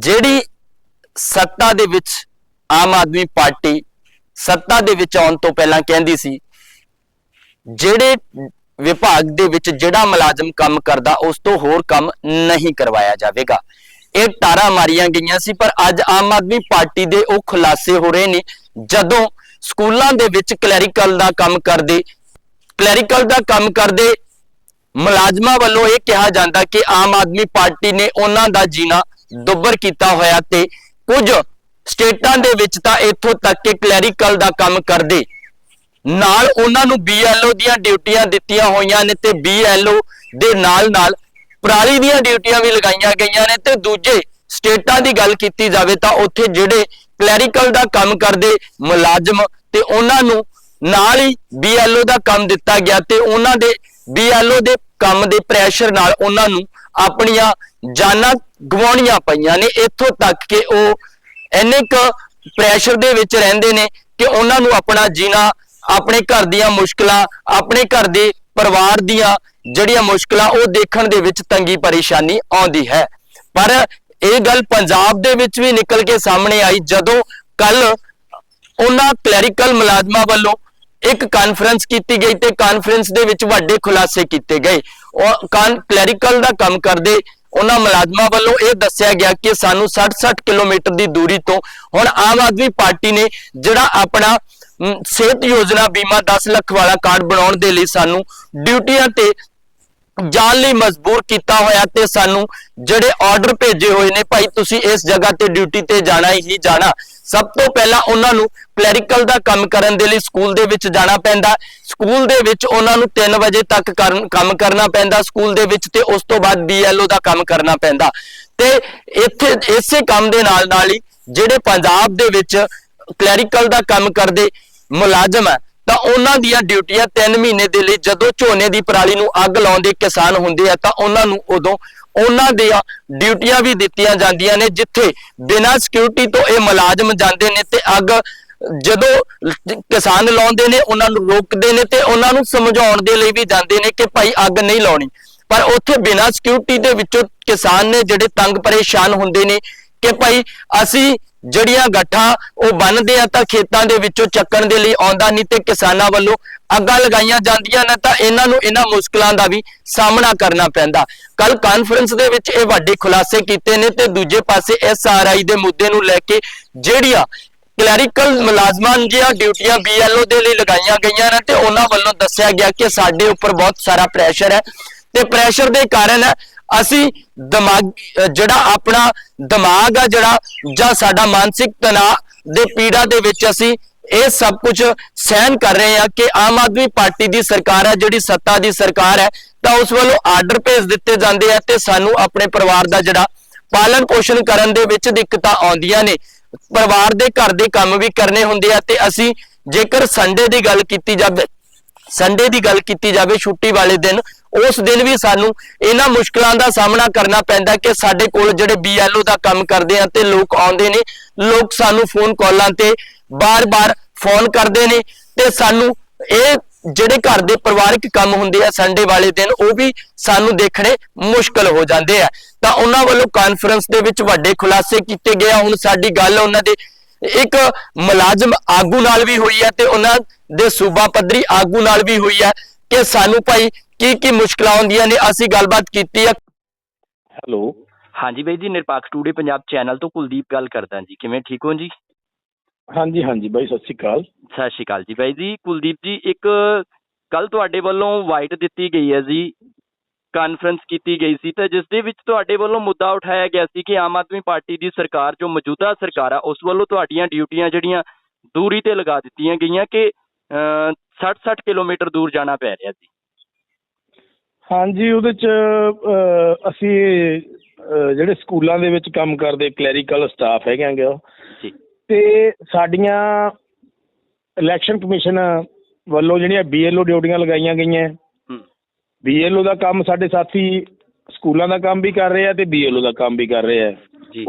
ਜਿਹੜੀ ਸੱਤਾ ਦੇ ਵਿੱਚ ਆਮ ਆਦਮੀ ਪਾਰਟੀ ਸੱਤਾ ਦੇ ਵਿੱਚ ਆਉਣ ਤੋਂ ਪਹਿਲਾਂ ਕਹਿੰਦੀ ਸੀ, ਜਿਹੜੇ ਵਿਭਾਗ ਦੇ ਵਿੱਚ ਜਿਹੜਾ ਮੁਲਾਜ਼ਮ ਕੰਮ ਕਰਦਾ, ਉਸ ਤੋਂ ਹੋਰ ਕੰਮ ਨਹੀਂ ਕਰਵਾਇਆ ਜਾਵੇਗਾ। ਇਹ ਟਾਰਾ ਮਾਰੀਆਂ ਗਈਆਂ ਸੀ, ਪਰ ਅੱਜ ਆਮ ਆਦਮੀ ਪਾਰਟੀ ਦੇ ਉਹ ਖੁਲਾਸੇ ਹੋ ਰਹੇ ਨੇ, ਜਦੋਂ ਸਕੂਲਾਂ ਦੇ ਵਿੱਚ ਕਲੈਰੀਕਲ ਦਾ ਕੰਮ ਕਰਦੇ, ਕਲੈਰੀਕਲ ਦਾ ਕੰਮ ਕਰਦੇ ਮੁਲਾਜ਼ਮਾਂ ਵੱਲੋਂ ਇਹ ਕਿਹਾ ਜਾਂਦਾ ਕਿ ਆਮ ਆਦਮੀ ਪਾਰਟੀ ਨੇ ਉਹਨਾਂ ਦਾ ਜੀਣਾ ਦੁੱਬਰ ਕੀਤਾ ਹੋਇਆ ਤੇ ਕੁਝ ਸਟੇਟਾਂ ਦੇ ਵਿੱਚ ਤਾਂ ਇੱਥੋਂ ਤੱਕ ਕਿ ਕਲੈਰੀਕਲ ਦਾ ਕੰਮ ਕਰਦੇ। ਨਾਲ ਉਹਨਾਂ ਨੂੰ ਬੀਐਲਓ ਦੀਆਂ ਡਿਊਟੀਆਂ ਦਿੱਤੀਆਂ ਹੋਈਆਂ ਨੇ ਤੇ ਬੀਐਲਓ ਦੇ ਨਾਲ ਨਾਲ ਪਰਾਲੀ ਦੀਆਂ ਡਿਊਟੀਆਂ ਵੀ ਲਗਾਈਆਂ ਗਈਆਂ ਨੇ ਤੇ ਦੂਜੇ ਸਟੇਟਾਂ ਦੀ ਗੱਲ ਕੀਤੀ ਜਾਵੇ ਤਾਂ ਉੱਥੇ ਜਿਹੜੇ ਕਲੈਰੀਕਲ ਦਾ ਕੰਮ ਕਰਦੇ ਮੁਲਾਜ਼ਮ ਤੇ ਉਹਨਾਂ ਨੂੰ ਨਾਲ ਹੀ ਬੀਐਲਓ ਦਾ ਕੰਮ ਦਿੱਤਾ ਗਿਆ ਤੇ ਉਹਨਾਂ ਦੇ ਬੀਐਲਓ ਦੇ ਕੰਮ ਦੇ ਪ੍ਰੈਸ਼ਰ ਨਾਲ ਉਹਨਾਂ ਨੂੰ ਆਪਣੀਆਂ ਜਾਨਾਂ ਗਵਾਉਣੀਆਂ ਪਈਆਂ ਨੇ, ਇੱਥੋਂ ਤੱਕ ਕਿ ਉਹ ਇੰਨੇ ਕੁ ਪ੍ਰੈਸ਼ਰ ਦੇ ਵਿੱਚ ਰਹਿੰਦੇ ਨੇ ਕਿ ਉਹਨਾਂ ਨੂੰ ਆਪਣਾ ਜੀਣਾ, ਆਪਣੇ ਘਰ ਦੀਆਂ ਮੁਸ਼ਕਲਾਂ, ਆਪਣੇ ਘਰ ਦੇ ਪਰਿਵਾਰ ਦੀਆਂ ਜਿਹੜੀਆਂ ਮੁਸ਼ਕਲਾਂ ਉਹ ਦੇਖਣ ਦੇ ਵਿੱਚ ਤੰਗੀ ਪਰੇਸ਼ਾਨੀ ਆਉਂਦੀ ਹੈ। ਪਰ ਇਹ ਗੱਲ ਪੰਜਾਬ ਦੇ ਵਿੱਚ ਵੀ ਨਿਕਲ ਕੇ ਸਾਹਮਣੇ ਆਈ, ਜਦੋਂ ਕੱਲ ਉਹਨਾਂ ਕਲੈਰੀਕਲ ਮੁਲਾਜ਼ਮਾਂ ਵੱਲੋਂ ਇੱਕ ਕਾਨਫਰੰਸ ਕੀਤੀ ਗਈ ਤੇ ਕਾਨਫਰੰਸ ਦੇ ਵਿੱਚ ਵੱਡੇ ਖੁਲਾਸੇ ਕੀਤੇ ਗਏ। ਉਹ ਕਾਨ ਕਲੈਰੀਕਲ ਦਾ ਕੰਮ ਕਰਦੇ ਉਹਨਾਂ ਮੁਲਾਜ਼ਮਾਂ ਵੱਲੋਂ ਇਹ ਦੱਸਿਆ ਗਿਆ ਕਿ ਸਾਨੂੰ 60-60 ਕਿਲੋਮੀਟਰ ਦੀ ਦੂਰੀ ਤੋਂ ਹੁਣ ਆਮ ਆਦਮੀ ਪਾਰਟੀ ਨੇ ਜਿਹੜਾ ਆਪਣਾ ਸਿਹਤ ਯੋਜਨਾ ਬੀਮਾ 10 ਲੱਖ ਵਾਲਾ ਕਾਰਡ ਬਣਾਉਣ ਦੇ ਲਈ ਸਾਨੂੰ ਡਿਊਟੀਆਂ ਤੇ ਜਾਣ ਲਈ ਮਜਬੂਰ ਕੀਤਾ ਹੋਇਆ ਤੇ ਸਾਨੂੰ ਜਿਹੜੇ ਆਰਡਰ ਭੇਜੇ ਹੋਏ ਨੇ ਭਾਈ, ਤੁਸੀਂ ਇਸ ਜਗ੍ਹਾ ਤੇ ਡਿਊਟੀ ਤੇ ਜਾਣਾ ਹੀ ਜਾਣਾ। ਸਭ ਤੋਂ ਪਹਿਲਾਂ ਉਹਨਾਂ ਨੂੰ ਕਲੈਰੀਕਲ ਦਾ ਕੰਮ ਕਰਨ ਦੇ ਲਈ ਸਕੂਲ ਦੇ ਵਿੱਚ ਜਾਣਾ ਪੈਂਦਾ। ਸਕੂਲ ਦੇ ਵਿੱਚ ਉਹਨਾਂ ਨੂੰ 3 ਵਜੇ ਤੱਕ ਕਰਨ- ਕੰਮ ਕਰਨਾ ਪੈਂਦਾ। ਸਕੂਲ ਦੇ ਵਿੱਚ ਤੇ ਉਸ ਤੋਂ ਬਾਅਦ ਬੀਐਲਓ ਦਾ ਕੰਮ ਕਰਨਾ ਪੈਂਦਾ। ਤੇ ਇੱਥੇ, ਇਸੇ ਕੰਮ ਦੇ ਨਾਲ ਨਾਲ ਹੀ ਜਿਹੜੇ ਪੰਜਾਬ ਦੇ ਵਿੱਚ ਕਲੈਰੀਕਲ ਦਾ ਕੰਮ ਕਰਦੇ ਮੁਲਾਜ਼ਮ ਹੈ ਤਾਂ ਉਹਨਾਂ ਦੀਆਂ ਡਿਊਟੀਆਂ 3 ਮਹੀਨੇ ਦੇ ਲਈ, ਜਦੋਂ ਝੋਨੇ ਦੀ ਪਰਾਲੀ ਨੂੰ ਅੱਗ ਲਾਉਂਦੇ ਕਿਸਾਨ ਹੁੰਦੇ ਆ, ਤਾਂ ਉਹਨਾਂ ਨੂੰ ਉਦੋਂ ਉਹਨਾਂ ਦੀਆਂ ਡਿਊਟੀਆਂ ਵੀ ਦਿੱਤੀਆਂ ਜਾਂਦੀਆਂ ਨੇ, ਜਿੱਥੇ ਬਿਨਾਂ ਸਿਕਿਉਰਿਟੀ ਤੋਂ ਇਹ ਮੁਲਾਜ਼ਮ ਜਾਂਦੇ ਨੇ ਤੇ ਅੱਗ ਜਦੋਂ ਕਿਸਾਨ ਲਾਉਂਦੇ ਨੇ, ਉਹਨਾਂ ਨੂੰ ਰੋਕਦੇ ਨੇ ਤੇ ਉਹਨਾਂ ਨੂੰ ਸਮਝਾਉਣ ਦੇ ਲਈ ਵੀ ਜਾਂਦੇ ਨੇ ਕਿ ਭਾਈ ਅੱਗ ਨਹੀਂ ਲਾਉਣੀ। ਪਰ ਉੱਥੇ ਬਿਨਾਂ ਸਿਕਿਉਰਿਟੀ ਦੇ ਵਿੱਚੋਂ ਕਿਸਾਨ ਨੇ ਜਿਹੜੇ ਤੰਗ ਪਰੇਸ਼ਾਨ ਹੁੰਦੇ ਨੇ ਕਿ ਭਾਈ ਅਸੀਂ ਜੜੀਆਂ ਗੱਠਾਂ ਉਹ ਬੰਨਦੇ ਆ ਤਾਂ ਖੇਤਾਂ ਦੇ ਵਿੱਚੋਂ ਚੱਕਣ ਦੇ ਲਈ ਆਉਂਦਾ ਨਹੀਂ ਤੇ ਕਿਸਾਨਾਂ ਵੱਲੋਂ ਅੱਗਾਂ ਲਗਾਈਆਂ ਜਾਂਦੀਆਂ ਨੇ ਤਾਂ ਇਹਨਾਂ ਨੂੰ ਇਹਨਾਂ ਮੁਸ਼ਕਲਾਂ ਦਾ ਵੀ ਸਾਹਮਣਾ ਕਰਨਾ ਪੈਂਦਾ। ਕੱਲ ਕਾਨਫਰੰਸ ਦੇ ਵਿੱਚ ਇਹ ਵੱਡੇ ਖੁਲਾਸੇ ਕੀਤੇ ਨੇ ਤੇ ਦੂਜੇ ਪਾਸੇ ਐਸਆਰਆਈ ਦੇ ਮੁੱਦੇ ਨੂੰ ਲੈ ਕੇ ਜਿਹੜੀਆਂ ਕਲੈਰੀਕਲ ਮੁਲਾਜ਼ਮਾਂ ਦੀਆਂ ਡਿਊਟੀਆਂ ਬੀਐਲਓ ਦੇ ਲਈ ਲਗਾਈਆਂ ਗਈਆਂ ਨੇ ਤੇ ਉਹਨਾਂ ਵੱਲੋਂ ਦੱਸਿਆ ਗਿਆ ਕਿ ਸਾਡੇ ਉੱਪਰ ਬਹੁਤ ਸਾਰਾ ਪ੍ਰੈਸ਼ਰ ਹੈ ਤੇ ਪ੍ਰੈਸ਼ਰ ਦੇ ਕਾਰਨ ਅਸੀਂ ਦਿਮਾਗ ਜਿਹੜਾ ਆਪਣਾ ਦਿਮਾਗ ਆ, ਜਿਹੜਾ ਜਾਂ ਸਾਡਾ ਮਾਨਸਿਕ ਤਣਾਅ ਦੇ ਪੀੜਾ ਦੇ ਵਿੱਚ ਅਸੀਂ ਇਹ ਸਭ ਕੁਝ ਸਹਿਨ ਕਰ ਰਹੇ ਹਾਂ ਕਿ ਆਮ ਆਦਮੀ ਪਾਰਟੀ ਦੀ ਸਰਕਾਰ ਹੈ, ਜਿਹੜੀ ਸੱਤਾ ਦੀ ਸਰਕਾਰ ਹੈ, ਤਾਂ ਉਸ ਵੱਲੋਂ ਆਰਡਰ ਭੇਜ ਦਿੱਤੇ ਜਾਂਦੇ ਆ ਤੇ ਸਾਨੂੰ ਆਪਣੇ ਪਰਿਵਾਰ ਦਾ ਜਿਹੜਾ ਪਾਲਣ ਪੋਸ਼ਣ ਕਰਨ ਦੇ ਵਿੱਚ ਦਿੱਕਤਾਂ ਆਉਂਦੀਆਂ ਨੇ। ਪਰਿਵਾਰ ਦੇ ਘਰ ਦੇ ਕੰਮ ਵੀ ਕਰਨੇ ਹੁੰਦੇ ਆ ਤੇ ਅਸੀਂ ਜੇਕਰ ਸੰਡੇ ਦੀ ਗੱਲ ਕੀਤੀ ਜਾਵੇ ਸੰਡੇ ਦੀ ਗੱਲ ਕੀਤੀ ਜਾਵੇ ਛੁੱਟੀ ਵਾਲੇ ਦਿਨ ਉਸ ਦਿਨ ਵੀ ਸਾਨੂੰ ਇਹਨਾਂ ਮੁਸ਼ਕਲਾਂ ਦਾ ਸਾਹਮਣਾ ਕਰਨਾ ਪੈਂਦਾ ਕਿ ਸਾਡੇ ਕੋਲ ਜਿਹੜੇ ਬੀਐਲਓ ਦਾ ਕੰਮ ਕਰਦੇ ਆ ਤੇ ਲੋਕ ਆਉਂਦੇ ਨੇ, ਲੋਕ ਸਾਨੂੰ ਫੋਨ ਕਾਲਾਂ ਤੇ ਬਾਰ-ਬਾਰ ਫੋਨ ਕਰਦੇ ਨੇ ਤੇ ਸਾਨੂੰ ਇਹ ਜਿਹੜੇ ਘਰ ਦੇ ਪਰਿਵਾਰਕ ਕੰਮ ਹੁੰਦੇ ਆ ਸੰਡੇ ਵਾਲੇ ਦਿਨ, ਉਹ ਵੀ ਸਾਨੂੰ ਦੇਖਣੇ ਮੁਸ਼ਕਲ ਹੋ ਜਾਂਦੇ ਆ। ਤਾਂ ਉਹਨਾਂ ਵੱਲੋਂ ਕਾਨਫਰੰਸ ਦੇ ਵਿੱਚ ਵੱਡੇ ਖੁਲਾਸੇ ਕੀਤੇ ਗਏ ਹੁਣ ਸਾਡੀ ਗੱਲ ਉਹਨਾਂ ਦੇ ਇੱਕ ਮੁਲਾਜ਼ਮ ਆਗੂ ਨਾਲ ਵੀ ਹੋਈ ਹੈ ਤੇ ਉਹਨਾਂ ਦੇ ਸੂਬਾ ਪੱਧਰੀ ਆਗੂ ਨਾਲ ਵੀ ਹੋਈ ਹੈ ਕਿ ਸਾਨੂੰ ਭਾਈ ਕੀ ਕੀ ਮੁਸ਼ਕਲਾਂ ਆਉਂਦੀਆਂ ਨੇ? ਅਸੀਂ ਗੱਲਬਾਤ ਕੀਤੀ ਹੈ ਹੈਲੋ। ਹਾਂਜੀ ਬਾਈ ਜੀ ਨਿਰਪੱਖ ਟੂਡੇ ਪੰਜਾਬ ਚੈਨਲ ਤੋਂ ਕੁਲਦੀਪ ਗੱਲ ਕਰਦਾ ਜੀ। ਕਿਵੇਂ ਠੀਕ ਹੋ ਜੀ? ਹਾਂਜੀ ਹਾਂਜੀ ਬਾਈ ਸਤਿ ਸ਼੍ਰੀ ਅਕਾਲ। ਸਤਿ ਸ਼੍ਰੀ ਅਕਾਲ ਜੀ ਬਾਈ ਜੀ। ਕੁਲਦੀਪ ਜੀ ਇੱਕ ਕੱਲ ਤੁਹਾਡੇ ਵੱਲੋਂ ਵਾਈਟ ਦਿੱਤੀ ਗਈ ਹੈ ਜੀ। ਕਾਨਫਰੰਸ ਕੀਤੀ ਗਈ ਸੀ ਤਾਂ ਜਿਸ ਦੇ ਵਿੱਚ ਤੁਹਾਡੇ ਵੱਲੋਂ ਮੁੱਦਾ ਉਠਾਇਆ ਗਿਆ ਸੀ ਕਿ ਆਮ ਆਦਮੀ ਪਾਰਟੀ ਦੀ ਸਰਕਾਰ ਜੋ ਮੌਜੂਦਾ ਸਰਕਾਰ ਆ ਉਸ ਵੱਲੋਂ ਤੁਹਾਡੀਆਂ ਡਿਊਟੀਆਂ ਜਿਹੜੀਆਂ ਦੂਰੀ ਤੇ ਲਗਾ ਦਿੱਤੀਆਂ ਗਈਆਂ ਕਿ 60-60 ਕਿਲੋਮੀਟਰ ਦੂਰ ਜਾਣਾ ਪੈ ਰਿਹਾ ਜੀ ਹਾਂਜੀ ਉਹਦੇ ਚ ਅਸੀਂ ਜਿਹੜੇ ਸਕੂਲਾਂ ਦੇ ਵਿੱਚ ਕੰਮ ਕਰਦੇ ਕਲੈਰੀਕਲ ਸਟਾਫ ਹੈਗੇ ਆਂਗੇ ਜੀ। ਤੇ ਸਾਡੀਆਂ ਇਲੈਕਸ਼ਨ ਕਮਿਸ਼ਨ ਵੱਲੋਂ ਜਿਹੜੀਆਂ ਬੀਐਲਓ ਡਿਊਟੀਆਂ ਲਗਾਈਆਂ ਗਈਆਂ। ਬੀਐਲਓ ਦਾ ਕੰਮ ਸਾਡੇ ਸਾਥੀ ਸਕੂਲਾਂ ਦਾ ਕੰਮ ਵੀ ਕਰ ਰਹੇ ਆ ਤੇ ਬੀਐਲਓ ਦਾ ਕੰਮ ਵੀ ਕਰ ਰਹੇ ਆ।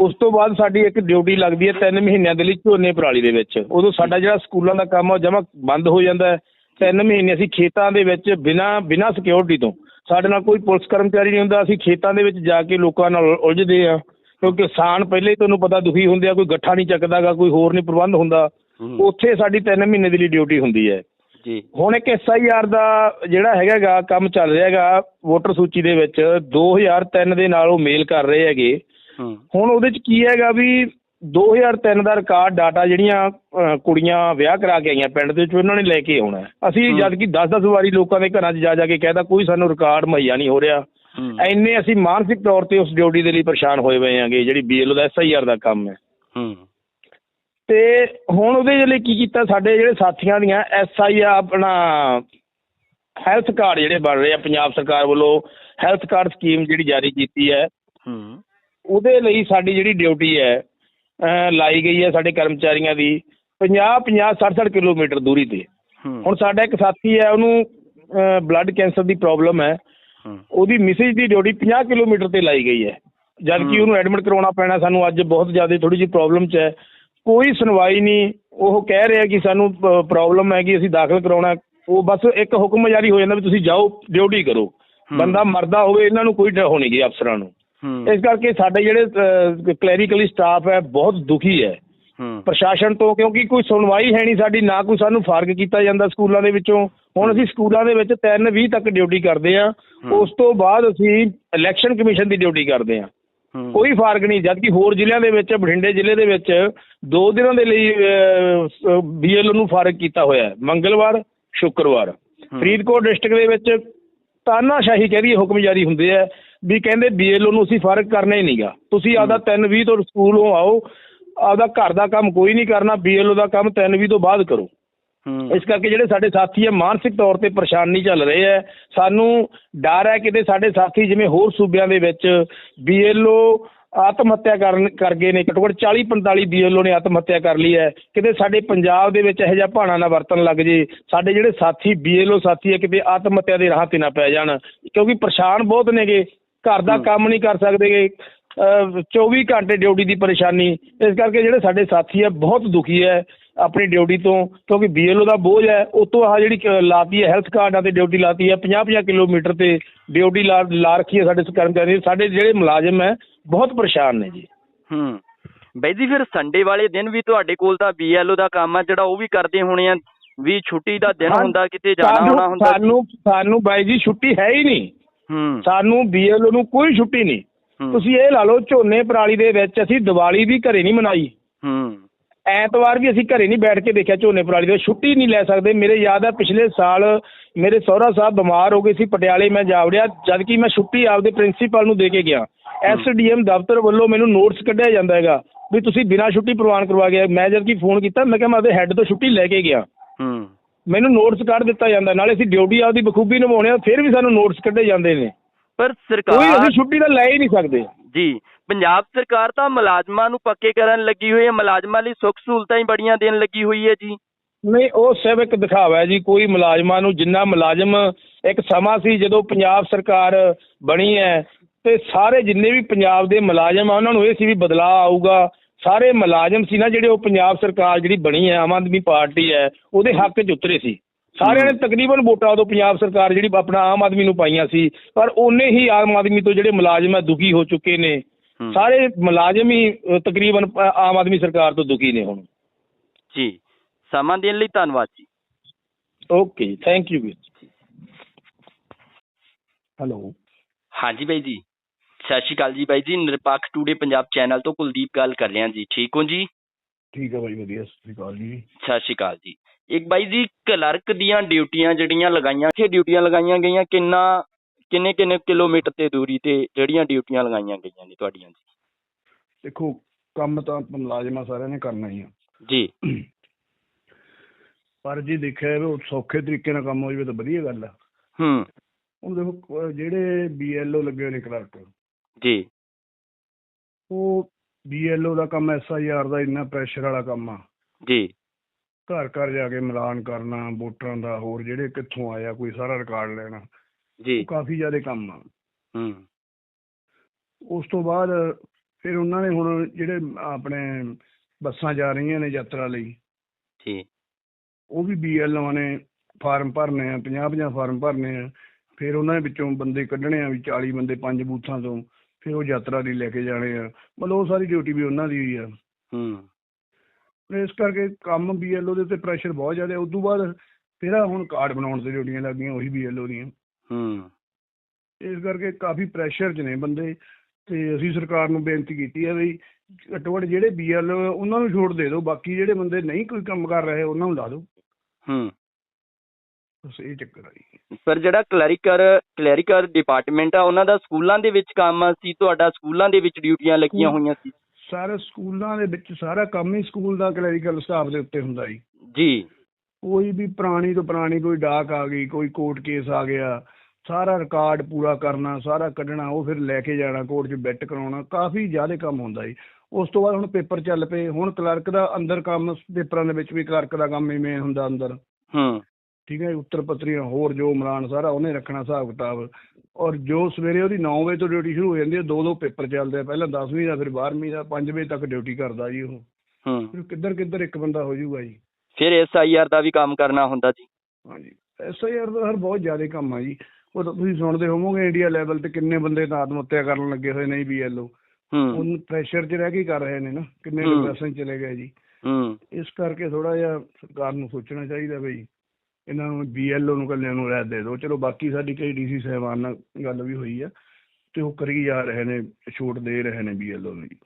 ਉਸ ਤੋਂ ਬਾਅਦ ਸਾਡੀ ਇੱਕ ਡਿਊਟੀ ਲੱਗਦੀ ਹੈ 3 ਮਹੀਨਿਆਂ ਦੇ ਲਈ ਝੋਨੇ ਪਰਾਲੀ ਦੇ ਵਿੱਚ। ਉਦੋਂ ਸਾਡਾ ਜਿਹੜਾ ਸਕੂਲਾਂ ਦਾ ਕੰਮ ਆ ਜਮਾ ਬੰਦ ਹੋ ਜਾਂਦਾ ਹੈ। 3 ਮਹੀਨੇ ਅਸੀਂ ਖੇਤਾਂ ਦੇ ਵਿੱਚ ਬਿਨਾਂ ਬਿਨਾਂ ਸਿਕਿਉਰਿਟੀ ਤੋਂ ਸਾਡੇ ਨਾਲ ਕੋਈ ਪੁਲਿਸ ਕਰਮਚਾਰੀ ਨਹੀਂ ਹੁੰਦਾ ਅਸੀਂ ਖੇਤਾਂ ਦੇ ਵਿੱਚ ਜਾ ਕੇ ਲੋਕਾਂ ਨਾਲ ਉਲਝਦੇ ਆ ਕਿਉਂਕਿ ਕਿਸਾਨ ਪਹਿਲੇ ਹੀ ਤੁਹਾਨੂੰ ਪਤਾ ਦੁਖੀ ਹੁੰਦੇ ਆ ਕੋਈ ਗੱਠਾ ਨਹੀਂ ਚੱਕਦਾਗਾ ਕੋਈ ਹੋਰ ਨਹੀਂ ਪ੍ਰਬੰਧ ਹੁੰਦਾ ਉੱਥੇ ਸਾਡੀ 3 ਮਹੀਨੇ ਦੀ ਲਈ ਡਿਊਟੀ ਹੁੰਦੀ ਹੈ। ਜੀ। ਹੁਣ ਇੱਕ ਐਸਆਈਆਰ ਦਾ ਜਿਹੜਾ ਹੈਗਾਗਾ ਕੰਮ ਚੱਲ ਰਿਹਾ ਹੈਗਾ ਵੋਟਰ ਸੂਚੀ ਦੇ ਵਿੱਚ 2003 ਦੇ ਨਾਲ ਉਹ ਮੇਲ ਕਰ ਰਹੇ ਹੈਗੇ। ਹੁਣ ਉਹਦੇ ਚ ਕੀ ਹੈਗਾ ਵੀ 2003 ਦਾ ਰਿਕਾਰਡ ਡਾਟਾ ਜਿਹੜੀਆਂ ਕੁੜੀਆਂ ਵਿਆਹ ਕਰਾ ਕੇ ਆਈਆਂ ਪਿੰਡ ਦੇ ਵਿੱਚ ਉਹਨਾਂ ਨੇ ਲੈ ਕੇ ਆਉਣਾ। ਅਸੀਂ। ਜਦ ਕਿ 10-10 ਵਾਰੀ ਲੋਕਾਂ ਦੇ ਘਰਾਂ 'ਚ ਜਾ ਜਾ ਕੇ ਕਹਿਦਾ ਕੋਈ ਸਾਨੂੰ ਰਿਕਾਰਡ ਮੁਹੱਈਆ ਨਹੀਂ ਹੋ ਰਿਹਾ। ਐਨੇ ਅਸੀਂ ਮਾਨਸਿਕ ਤੌਰ ਤੇ ਉਸ ਡਿਊਟੀ ਦੇ ਲਈ ਪਰੇਸ਼ਾਨ ਹੋਏ ਹੋਏ ਆਂਗੇ ਜਿਹੜੀ ਬੀਐਲਓ ਦਾ ਐਸਆਈਆਰ ਦਾ ਕੰਮ ਹੈ। ਤੇ ਹੁਣ ਉਹਦੇ ਲਈ ਕੀ ਕੀਤਾ ਸਾਡੇ ਜਿਹੜੇ ਸਾਥੀਆਂ ਦੀਆਂ ਐਸਆਈ ਆਪਣਾ ਹੈਲਥ ਕਾਰਡ ਜਿਹੜੇ ਬਣ ਰਹੇ ਆ ਪੰਜਾਬ ਸਰਕਾਰ ਵੱਲੋਂ ਹੈਲਥ ਕਾਰਡ ਸਕੀਮ ਜਿਹੜੀ ਜਾਰੀ ਕੀਤੀ ਹੈ। ਹੂੰ। ਉਹਦੇ ਲਈ ਸਾਡੀ ਜਿਹੜੀ ਡਿਊਟੀ ਹੈ ਲਾਈ ਗਈ ਹੈ ਸਾਡੇ ਕਰਮਚਾਰੀਆਂ ਦੀ। 50 50 60 60 ਕਿਲੋਮੀਟਰ ਦੂਰੀ ਤੇ। ਹੁਣ ਸਾਡਾ ਇੱਕ ਸਾਥੀ ਹੈ ਉਹਨੂੰ ਬਲੱਡ ਕੈਂਸਰ ਦੀ ਪ੍ਰੋਬਲਮ ਹੈ। ਉਹਦੀ ਮਿਸਿਜ ਦੀ ਡਿਊਟੀ 50 ਕਿਲੋਮੀਟਰ ਤੇ ਲਾਈ ਗਈ ਹੈ। ਜਦ ਕਿ। ਉਹਨੂੰ ਐਡਮਿਟ ਕਰਾਉਣਾ ਪੈਣਾ ਸਾਨੂੰ ਅੱਜ ਬਹੁਤ ਜ਼ਿਆਦਾ ਥੋੜੀ ਜਿਹੀ ਪ੍ਰੋਬਲਮ ਚ ਹੈ। ਕੋਈ ਸੁਣਵਾਈ ਨਹੀਂ। ਉਹ ਕਹਿ ਰਿਹਾ ਕਿ ਸਾਨੂੰ ਪ੍ਰੋਬਲਮ ਹੈ ਕਿ ਅਸੀਂ ਦਾਖਲ ਕਰਾਉਣਾ। ਉਹ ਬਸ ਇੱਕ ਹੁਕਮ ਜਾਰੀ ਹੋ ਜਾਂਦਾ ਵੀ ਤੁਸੀਂ ਜਾਓ ਡਿਊਟੀ ਕਰੋ। ਬੰਦਾ ਮਰਦਾ ਹੋਵੇ ਇਹਨਾਂ ਨੂੰ ਕੋਈ ਡਰ ਹੋਣੀ ਗੀ ਅਫਸਰਾਂ ਨੂੰ। ਇਸ ਕਰਕੇ ਸਾਡੇ ਜਿਹੜੇ ਕਲੈਰੀਕਲੀ ਸਟਾਫ ਹੈ ਬਹੁਤ ਦੁਖੀ ਹੈ। ਪ੍ਰਸ਼ਾਸਨ ਤੋਂ ਕਿਉਂਕਿ ਕੋਈ ਸੁਣਵਾਈ ਹੈ ਨਹੀਂ ਸਾਡੀ ਨਾ ਕੋਈ ਸਾਨੂੰ ਫ਼ਰਕ ਕੀਤਾ ਜਾਂਦਾ ਸਕੂਲਾਂ ਦੇ ਵਿੱਚੋਂ। ਹੁਣ ਅਸੀਂ ਸਕੂਲਾਂ ਦੇ ਵਿੱਚ 3 20 ਤੱਕ ਡਿਊਟੀ ਕਰਦੇ ਆ। ਉਸ ਤੋਂ ਬਾਅਦ ਅਸੀਂ ਇਲੈਕਸ਼ਨ ਕਮਿਸ਼ਨ ਦੀ ਡਿਊਟੀ ਕਰਦੇ ਆ ਕੋਈ ਫ਼ਰਕ ਨਹੀਂ ਜਦਕਿ ਹੋਰ ਜ਼ਿਲ੍ਹਿਆਂ ਦੇ ਵਿੱਚ ਬਠਿੰਡੇ ਜ਼ਿਲ੍ਹੇ ਦੇ ਵਿੱਚ ਦੋ ਦਿਨਾਂ ਦੇ ਲਈ ਬੀਐਲਓ ਨੂੰ ਫ਼ਰਕ ਕੀਤਾ ਹੋਇਆ ਹੈ। ਮੰਗਲਵਾਰ ਸ਼ੁੱਕਰਵਾਰ। ਫਰੀਦਕੋਟ ਡਿਸਟ੍ਰਿਕਟ ਦੇ ਵਿੱਚ ਤਾਨਾਸ਼ਾਹੀ ਕਹਿ ਰਹੀ ਹੁਕਮ ਜਾਰੀ ਹੁੰਦੇ ਆ। ਵੀ ਕਹਿੰਦੇ ਬੀਐਲਓ ਨੂੰ ਅਸੀਂ ਫ਼ਰਕ ਕਰਨਾ ਹੀ ਨਹੀਂਗਾ। ਤੁਸੀਂ ਆਪਦਾ 320 ਤੋਂ ਸਕੂਲੋਂ ਆਓ ਆਪਦਾ ਘਰ ਦਾ ਕੰਮ ਕੋਈ ਨਹੀਂ ਕਰਨਾ ਬੀਐਲਓ ਦਾ ਕੰਮ 320 ਤੋਂ ਬਾਅਦ ਕਰੋ। ਹੂੰ। ਇਸ ਕਰਕੇ ਜਿਹੜੇ ਸਾਡੇ ਸਾਥੀ ਆ ਮਾਨਸਿਕ ਤੌਰ ਤੇ ਪਰੇਸ਼ਾਨੀ ਚੱਲ ਰਹੇ ਆ ਸਾਨੂੰ ਡਰ ਹੈ ਕਿਤੇ ਸਾਡੇ ਸਾਥੀ ਜਿਵੇਂ ਹੋਰ ਸੂਬਿਆਂ ਦੇ ਵਿੱਚ ਬੀਐਲਓ ਆਤਮ ਹੱਤਿਆ ਕਰਨ ਕਰ ਗਏ ਨੇ ਘੱਟੋ ਘੱਟ 40 45 ਬੀਐਲਓ ਨੇ ਆਤਮ ਹੱਤਿਆ ਕਰ ਲਈ ਹੈ। ਕਿਤੇ ਸਾਡੇ ਪੰਜਾਬ ਦੇ ਵਿੱਚ ਇਹੋ ਜਿਹਾ ਭਾਣਾ ਨਾ ਵਰਤਣ ਲੱਗ ਜੇ ਸਾਡੇ ਜਿਹੜੇ ਸਾਥੀ ਬੀਐਲਓ ਸਾਥੀ ਹੈ ਕਿਤੇ ਆਤਮ ਹੱਤਿਆ ਦੇ ਰਾਹ ਤੇ ਨਾ ਪੈ ਜਾਣ ਕਿਉਂਕਿ ਪਰੇਸ਼ਾਨ ਬਹੁਤ ਨੇਗੇ। ਘਰ ਦਾ। ਕੰਮ ਨਹੀਂ ਕਰ ਸਕਦੇਗੇ 24 ਘੰਟੇ ਡਿਊਟੀ ਦੀ ਪਰੇਸ਼ਾਨੀ। ਇਸ ਕਰਕੇ ਜਿਹੜੇ ਸਾਡੇ ਸਾਥੀ ਹੈ ਬਹੁਤ ਦੁਖੀ ਹੈ ਆਪਣੀ ਡਿਊਟੀ ਤੋਂ ਕਿਉਂਕਿ ਬੀਐਲਓ ਦਾ ਬੋਝ ਹੈ। ਉਤੋਂ ਆਹ ਜਿਹੜੀ ਲਾਤੀ ਹੈ ਹੈਲਥ ਕਾਰਡਾਂ ਤੇ ਡਿਊਟੀ ਲਾਤੀ ਹੈ। 50 50 ਕਿਲੋਮੀਟਰ ਤੇ ਡਿਊਟੀ ਲਾ ਲਾ ਰੱਖੀ ਹੈ ਸਾਡੇ ਕਰਮਚਾਰੀ ਸਾਡੇ ਜਿਹੜੇ ਮੁਲਾਜ਼ਮ ਹੈ ਬਹੁਤ ਪਰੇਸ਼ਾਨ ਨੇ ਜੀ। ਹੂੰ। ਬਾਈ ਜੀ ਫਿਰ ਸੰਡੇ ਵਾਲੇ ਦਿਨ ਵੀ ਤੁਹਾਡੇ ਕੋਲ ਤਾਂ ਬੀਐਲਓ ਦਾ ਕੰਮ ਆ ਜਿਹੜਾ ਉਹ ਵੀ ਕਰਦੇ ਹੋਣੇ ਆ। ਵੀ ਛੁੱਟੀ ਦਾ ਦਿਨ ਹੁੰਦਾ ਕਿਤੇ ਜਾਣਾ ਹੋਣਾ ਹੁੰਦਾ। ਸਾਨੂੰ ਸਾਨੂੰ ਬਾਈ ਜੀ ਛੁੱਟੀ ਹੈ ਹੀ ਨਹੀਂ। ਸਾਨੂੰ ਬੀਐਲਓ ਨੂੰ ਕੋਈ ਛੁੱਟੀ ਨਹੀਂ। ਹੂੰ, ਤੁਸੀਂ ਇਹ ਲਾ ਲਓ ਝੋਨੇ ਪਰਾਲੀ ਦੇ ਵਿੱਚ ਅਸੀਂ ਦੀਵਾਲੀ ਵੀ ਘਰੇ ਨਹੀਂ ਮਨਾਈ। ਹੂੰ। ਐਤਵਾਰ ਵੀ ਅਸੀਂ ਘਰੇ ਨਹੀਂ ਬੈਠ ਕੇ ਦੇਖਿਆ ਝੋਨੇ ਪਰਾਲੀ ਦੇ। ਛੁੱਟੀ ਨਹੀਂ ਲੈ ਸਕਦੇ। ਮੇਰੇ ਯਾਦ ਹੈ ਪਿਛਲੇ ਸਾਲ ਮੇਰੇ ਸਹੁਰਾ ਸਾਹਿਬ ਬਿਮਾਰ ਹੋ ਗਏ ਸੀ ਪਟਿਆਲੇ ਮੈਂ ਜਾ ਵੜਿਆ ਜਦ ਕਿ ਮੈਂ ਛੁੱਟੀ ਆਪਦੇ ਪ੍ਰਿੰਸੀਪਲ ਨੂੰ ਦੇ ਕੇ ਗਿਆ। ਐਸਡੀਐਮ ਦਫ਼ਤਰ ਵੱਲੋਂ ਮੈਨੂੰ ਨੋਟਿਸ ਕੱਢਿਆ ਜਾਂਦਾ ਹੈਗਾ ਵੀ ਤੁਸੀਂ ਬਿਨਾਂ ਛੁੱਟੀ ਪ੍ਰਵਾਨ ਕਰਵਾ ਗਿਆ ਮੈਂ ਜਦ ਕਿ ਫੋਨ ਕੀਤਾ ਮੈਂ ਕਿਹਾ ਮੈਂ ਆਪਦੇ ਹੈੱਡ ਤੋਂ ਛੁੱਟੀ ਲੈ ਕੇ ਗਿਆ। ਹੂੰ। ਮੈਨੂੰ ਨੋਟਿਸ ਕੱਢ ਦਿੱਤਾ ਜਾਂਦਾ ਨਾਲੇ ਅਸੀਂ ਡਿਊਟੀ ਆਪਦੀ ਬਖੂਬੀ ਨਿਭਾਉਣੇ ਆ ਫਿਰ ਵੀ ਸਾਨੂੰ ਨੋਟਿਸ ਕੱਢੇ ਜਾਂਦੇ ਨੇ। ਪਰ ਕੋਈ ਸਰਕਾਰ ਅਸੀਂ ਛੁੱਟੀ ਤਾਂ ਲੈ ਹੀ ਨਹੀਂ ਸਕਦੇ। ਜੀ ਪੰਜਾਬ ਸਰਕਾਰ ਤਾਂ ਮੁਲਾਜ਼ਮਾਂ ਨੂੰ ਪੱਕੇ ਕਰਨ ਲੱਗੀ ਹੋਈ ਹੈ ਮੁਲਾਜ਼ਮਾਂ ਲਈ ਸੁੱਖ ਸਹੂਲਤਾਂ ਹੀ ਬੜੀਆਂ ਦੇਣ ਲੱਗੀ ਹੋਈ ਹੈ ਜੀ। ਨਹੀਂ ਉਹ ਸਿਰਫ ਇੱਕ ਦਿਖਾਵਾ ਹੈ ਜੀ ਕੋਈ ਮੁਲਾਜ਼ਮਾਂ ਨੂੰ ਜਿੰਨਾ ਮੁਲਾਜ਼ਮ ਇੱਕ ਸਮਾਂ ਸੀ ਜਦੋਂ ਪੰਜਾਬ ਸਰਕਾਰ ਬਣੀ ਹੈ ਤੇ ਸਾਰੇ ਜਿੰਨੇ ਵੀ ਪੰਜਾਬ ਦੇ ਮੁਲਾਜ਼ਮ ਆ ਉਹਨਾਂ ਨੂੰ ਇਹ ਸੀ ਵੀ ਬਦਲਾਅ ਆਊਗਾ। ਸਾਰੇ ਮੁਲਾਜ਼ਮ ਸੀ ਨਾ ਜਿਹੜੇ ਉਹ ਪੰਜਾਬ ਸਰਕਾਰ ਜਿਹੜੀ ਬਣੀ ਹੈ ਆਮ ਆਦਮੀ ਪਾਰਟੀ ਹੈ ਉਹਦੇ ਹੱਕ 'ਚ ਉਤਰੇ ਸੀ। ਸਾਰਿਆਂ ਨੇ ਤਕਰੀਬਨ ਵੋਟਾਂ ਉਦੋਂ ਪੰਜਾਬ ਸਰਕਾਰ ਜਿਹੜੀ ਆਪਣਾ ਆਮ ਆਦਮੀ ਨੂੰ ਪਾਈਆਂ ਸੀ ਪਰ ਉਹਨੇ ਹੀ ਆਮ ਆਦਮੀ ਤੋਂ ਜਿਹੜੇ ਮੁਲਾਜ਼ਮ ਹੈ ਦੁਖੀ ਹੋ ਚੁੱਕੇ ਨੇ। ਸਾਰੇ ਮੁਲਾਜ਼ਮ ਹੀ ਤਕਰੀਬਨ ਆਮ ਆਦਮੀ ਸਰਕਾਰ ਤੋਂ ਦੁਖੀ ਨੇ ਹੁਣ। ਜੀ। ਸਮਾਂ ਦੇਣ ਲਈ ਧੰਨਵਾਦ ਜੀ। ਓਕੇ ਜੀ ਥੈਂਕ ਯੂ ਵੀਰ ਹੈਲੋ। ਹਾਂਜੀ ਬਾਈ ਜੀ। ਸਤਿ ਸ਼੍ਰੀ ਅਕਾਲ ਜੀ ਬਾਈ ਜੀ ਨਿਰਪੱਖ ਟੂਡੇ ਪੰਜਾਬ ਚੈਨਲ ਤੋਂ ਕੁਲਦੀਪ ਗੱਲ ਕਰ ਰਿਹਾ ਜੀ। ਠੀਕ ਹੋ ਜੀ? ਠੀਕ ਹੈ ਬਾਈ ਵਧੀਆ ਸਤਿ ਸ਼੍ਰੀ ਅਕਾਲ ਜੀ। ਸਤਿ ਸ਼੍ਰੀ ਅਕਾਲ ਜੀ। ਇੱਕ ਬਾਈ ਜੀ ਕਲਰਕ ਦੀਆਂ ਡਿਊਟੀਆਂ ਜਿਹੜੀਆਂ ਲਗਾਈਆਂ ਕਿ ਡਿਊਟੀਆਂ ਲਗਾਈਆਂ ਗਈਆਂ ਕਿੰਨਾ ਕਿੰਨੇ ਕਿੰਨੇ ਕਿਲੋਮੀਟਰ ਤੇ ਦੂਰੀ ਤੇ ਜਿਹੜੀਆਂ ਡਿਊਟੀਆਂ ਲਗਾਈਆਂ ਗਈਆਂ ਨੇ ਤੁਹਾਡੀਆਂ ਜੀ? ਦੇਖੋ ਕੰਮ ਤਾਂ ਮੁਲਾਜ਼ਮਾਂ ਸਾਰਿਆਂ ਨੇ ਕਰਨਾ ਹੀ ਆ। ਜੀ। ਪਰ ਜੇ ਦੇਖਿਆ ਉਹ ਸੌਖੇ ਤਰੀਕੇ ਨਾਲ ਕੰਮ ਹੋ ਜਾਵੇ ਤਾਂ ਵਧੀਆ ਗੱਲ ਆ। ਹੂੰ। ਹੁਣ ਦੇਖੋ ਜਿਹੜੇ ਬੀਐਲਓ ਲੱਗੇ ਹੋਏ ਨੇ ਕਲਰਕ ਜੀ। ਉਹ ਬੀਐਲਓ ਦਾ ਕੰਮ ਐਸਆਈਆਰ ਦਾ ਇੰਨਾ ਪ੍ਰੈਸ਼ਰ ਵਾਲਾ ਕੰਮ ਆ। ਜੀ। ਘਰ ਘਰ ਜਾ ਕੇ ਮਿਲਾਨ ਕਰਨਾ ਵੋਟਰਾਂ ਦਾ ਹੋਰ ਜਿਹੜੇ ਕਿੱਥੋਂ ਆਇਆ ਕੋਈ ਸਾਰਾ ਰਿਕਾਰਡ ਲੈਣਾ। ਜੀ। ਉਹ ਕਾਫੀ ਜ਼ਿਆਦਾ ਕੰਮ ਆ। ਹੂੰ। ਉਸ ਤੋਂ ਬਾਅਦ ਫਿਰ ਉਹਨਾਂ ਨੇ ਹੁਣ ਜਿਹੜੇ ਆਪਣੇ ਬੱਸਾਂ ਜਾ ਰਹੀਆਂ ਨੇ ਯਾਤਰਾ ਲਈ। ਜੀ। ਉਹ ਵੀ ਬੀਐਲਓ ਨੇ ਫਾਰਮ ਭਰਨੇ ਆ 50 50 ਫਾਰਮ ਭਰਨੇ ਆ। ਫਿਰ ਉਹਨਾਂ ਦੇ ਵਿੱਚੋਂ ਬੰਦੇ ਕੱਢਣੇ ਆ ਵੀ 40 ਬੰਦੇ ਪੰਜ ਬੂਥਾਂ ਤੋਂ। ਫਿਰ ਉਹ ਯਾਤਰਾ ਲਈ ਲੈ ਕੇ ਜਾਣੇ ਆ। ਮਤਲਬ ਉਹ ਸਾਰੀ ਡਿਊਟੀ ਵੀ ਉਹਨਾਂ ਦੀ ਹੀ ਆ। ਹੂੰ। ਇਸ ਕਰਕੇ ਕੰਮ ਬੀਐਲਓ ਦੇ ਉੱਤੇ ਪ੍ਰੈਸ਼ਰ ਬਹੁਤ ਜ਼ਿਆਦਾ ਉਸ ਤੋਂ ਬਾਅਦ ਫਿਰ ਆਹ ਹੁਣ ਕਾਰਡ ਬਣਾਉਣ ਤੇ ਡਿਊਟੀਆਂ ਲੱਗੀਆਂ ਉਹੀ ਬੀਐਲਓ ਦੀਆਂ। ਹੂੰ। ਇਸ ਕਰਕੇ ਕਾਫੀ ਪ੍ਰੈਸ਼ਰ 'ਚ ਨੇ ਬੰਦੇ ਤੇ ਅਸੀਂ ਸਰਕਾਰ ਨੂੰ ਬੇਨਤੀ ਕੀਤੀ ਹੈ ਵੀ ਘੱਟੋ ਘੱਟ ਜਿਹੜੇ ਬੀਐਲਓ ਉਹਨਾਂ ਨੂੰ ਛੋਟ ਦੇ ਦਿਓ ਬਾਕੀ ਜਿਹੜੇ ਬੰਦੇ ਨਹੀਂ ਕੋਈ ਕੰਮ ਕਰ ਰਹੇ ਉਹਨਾਂ ਨੂੰ ਲਾ ਦਿਓ। ਹੂੰ। ਬਸ ਇਹ ਚੱਕਰ ਆ ਜੀ। ਪਰ ਜਿਹੜਾ ਕਲੈਰੀਕਲ ਕਲੈਰੀਕਲ ਡਿਪਾਰਟਮੈਂਟ ਆ ਉਹਨਾਂ ਦਾ ਸਕੂਲਾਂ ਦੇ ਵਿੱਚ ਕੰਮ ਸੀ ਤੁਹਾਡਾ ਸਕੂਲਾਂ ਦੇ ਵਿੱਚ ਡਿਊਟੀਆਂ ਲੱਗੀਆਂ ਹੋਈਆਂ ਸੀ? ਸਾਰੇ ਸਕੂਲਾਂ ਦੇ ਵਿੱਚ ਸਾਰਾ ਕੰਮ ਹੀ ਸਕੂਲ ਦਾ ਕਲੈਰੀਕਲ ਸਟਾਫ ਦੇ ਉੱਤੇ ਹੁੰਦਾ ਜੀ। ਜੀ। ਕੋਈ ਵੀ ਪੁਰਾਣੀ ਤੋਂ ਪੁਰਾਣੀ ਕੋਈ ਡਾਕ ਆ ਗਈ ਕੋਈ ਕੋਰਟ ਕੇਸ ਆ ਗਿਆ ਸਾਰਾ ਰਿਕਾਰਡ ਪੂਰਾ ਕਰਨਾ ਸਾਰਾ ਕੱਢਣਾ ਉਹ ਫਿਰ ਲੈ ਕੇ ਜਾਣਾ ਕੋਰਟ 'ਚ ਬੈਟ ਕਰਾਉਣਾ ਕਾਫੀ ਜ਼ਿਆਦਾ ਕੰਮ ਹੁੰਦਾ ਜੀ। ਉਸ ਤੋਂ ਬਾਅਦ ਹੁਣ ਪੇਪਰ ਚੱਲ ਪਏ ਹੁਣ ਕਲਰਕ ਦਾ ਅੰਦਰ ਕੰਮ ਪੇਪਰਾਂ ਦੇ ਵਿੱਚ ਵੀ ਕਲਰਕ ਦਾ ਕੰਮ ਹੀ ਮੇਨ ਹੁੰਦਾ ਅੰਦਰ। ਹੂੰ। ਠੀਕ ਹੈ ਉੱਤਰ ਪੱਤਰੀਆਂ ਹੋਰ ਜੋ ਮਲਾਨ ਸਾਰਾ ਉਹਨੇ ਰੱਖਣਾ ਹਿਸਾਬ ਕਿਤਾਬ। ਔਰ ਜੋ ਸਵੇਰੇ ਉਹਦੀ 9 ਵਜੇ ਤੋਂ ਡਿਊਟੀ ਸ਼ੁਰੂ ਹੋ ਜਾਂਦੀ ਹੈ ਦੋ ਦੋ ਪੇਪਰ ਚੱਲਦੇ ਆ। ਪਹਿਲਾਂ 10ਵੀਂ ਦਾ ਫਿਰ 12ਵੀਂ ਦਾ 5 ਵਜੇ ਤੱਕ ਡਿਊਟੀ ਕਰਦਾ ਜੀ ਉਹ। ਹੂੰ। ਫਿਰ ਕਿੱਧਰ ਕਿੱਧਰ ਇੱਕ ਬੰਦਾ ਹੋ ਜਾਊਗਾ ਜੀ। ਫਿਰ ਐਸ ਆਈ ਆਰ ਦਾ ਵੀ ਕੰਮ ਕਰਨਾ ਹੁੰਦਾ ਜੀ। ਹਾਂਜੀ। ਐਸਆਈਆਰ ਦਾ ਹਰ ਬਹੁਤ ਜ਼ਿਆਦਾ ਕੰਮ ਆ ਜੀ। ਉਹ ਤਾਂ ਤੁਸੀਂ ਸੁਣਦੇ ਹੋਵੋਗੇ ਇੰਡੀਆ ਲੈਵਲ ਤੇ ਕਿੰਨੇ ਬੰਦੇ ਤਾਂ ਆਤਮ ਹੱਤਿਆ ਕਰਨ ਲੱਗੇ ਹੋਏ ਨੇ ਬੀਐਲਓ ਹੂੰ। ਉਹਨੂੰ ਪ੍ਰੈਸ਼ਰ 'ਚ ਰਹਿ ਕੇ ਕਰ ਰਹੇ ਨੇ ਨਾ ਕਿੰਨੇ। ਡਿਪਰੈਸ਼ਨ ਚਲੇ ਗਏ ਜੀ। ਹੂੰ। ਇਸ ਕਰਕੇ ਥੋੜਾ ਜਿਹਾ ਸਰਕਾਰ ਨੂੰ ਸੋਚਣਾ ਚਾਹੀਦਾ ਬਈ। ਇਹਨਾਂ ਨੂੰ ਬੀਐਲਓ ਨੂੰ ਕੱਲਿਆਂ ਨੂੰ ਰਹਿ ਦੇ ਦਿਓ। ਚਲੋ ਬਾਕੀ ਸਾਡੀ ਕਈ ਡੀਸੀ ਸਾਹਿਬਾਨ ਨਾਲ ਗੱਲ ਵੀ ਹੋਈ ਆ ਤੇ ਉਹ ਕਰੀ ਜਾ ਰਹੇ ਨੇ, ਛੋਟ ਦੇ ਰਹੇ ਨੇ ਬੀਐਲਓ ਨੂੰ ਜੀ।